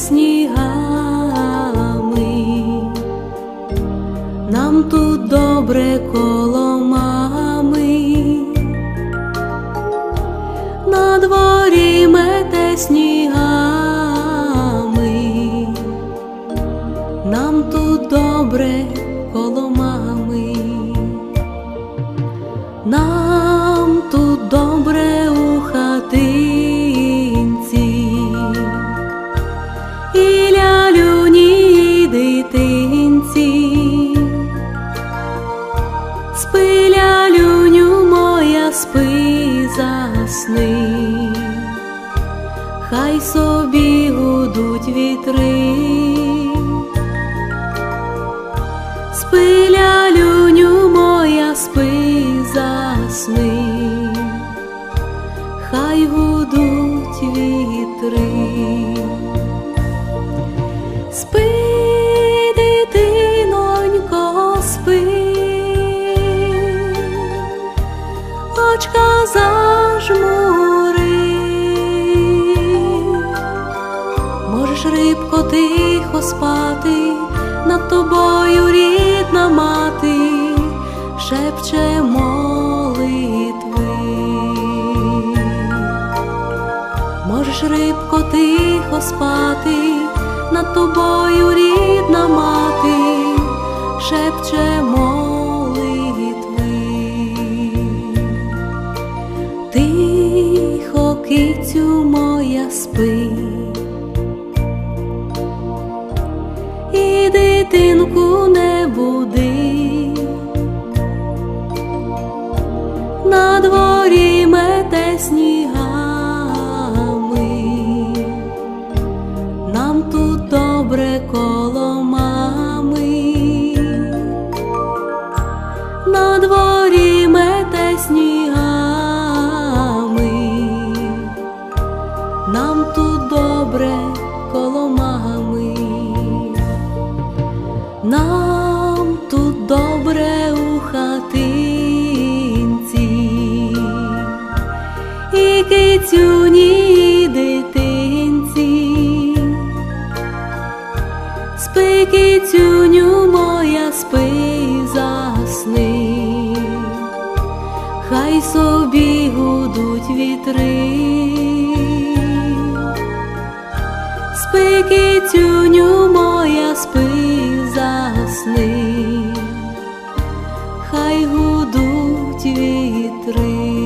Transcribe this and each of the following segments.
снігами, нам тут добре коло собі гудуть вітри. Спи, лялюню моя, спи, засни, хай гудуть вітри. Спи, дитинонько, спи, очка зажмури, можеш тихо спати, над тобою рідна мати шепче молитви. Можеш рибко тихо спати, над тобою рідна мати шепче молитви. Тихо, кицю моя спи. Дитинку не буди. На дворі мете снігами, нам тут добре коло мами. На дворі кицюні дитинці, спи, кицюню моя, спи, засни, хай собі гудуть вітри. Спи, кицюню моя, спи, засни, хай гудуть вітри.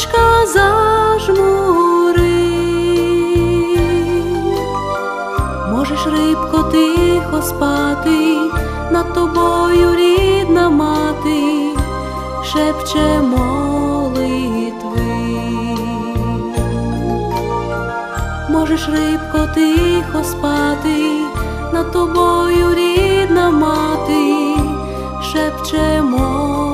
Очка зажмури, можеш рибко тихо спати, над тобою рідна мати шепче молитви. Можеш рибко тихо спати, над тобою рідна мати шепче молитви.